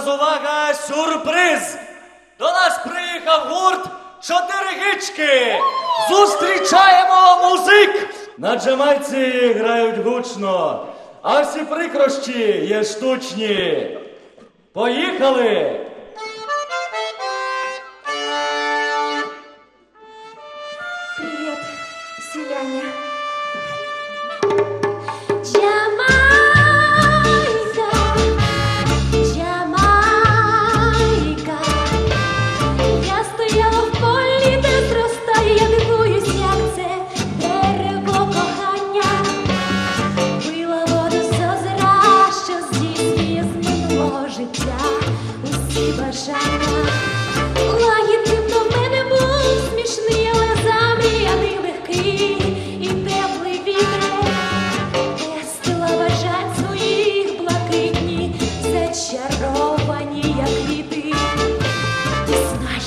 зараз увага, сюрприз! До нас приїхав гурт Чотири гички! Зустрічаємо музик! На джамайці грають гучно, а всі прикрощі є штучні. Поїхали! Привет, селяне. Усі бажання. Лагідним до мене був смішний, але замріяний легкий і теплий вітер. Пестила бажань своїх блакитні, зачаровані, як квіти. Ти знай,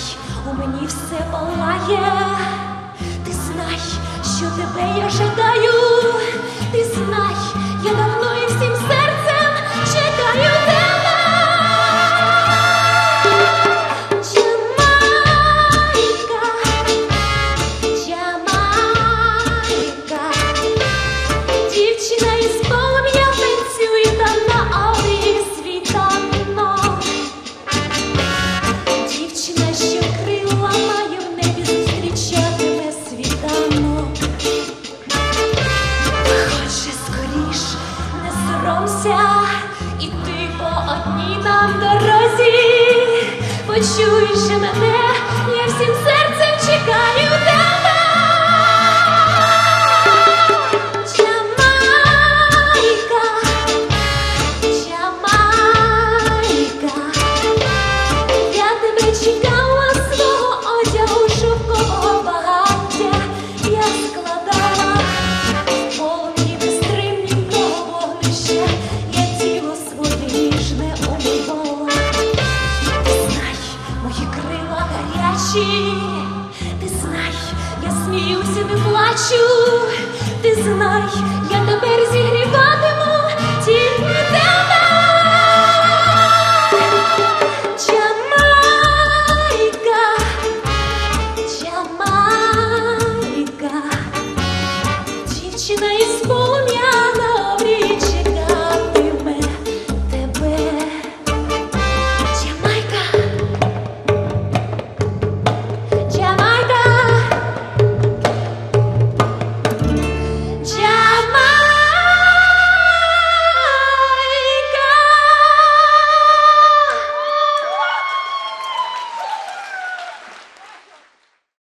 у мені все палає. Ти знай, що тебе я жадаю. Одній нам дорозі. Почуєш мене, я всім серцем гарячі. Ти знай, я сміюся, не плачу. Ти знай,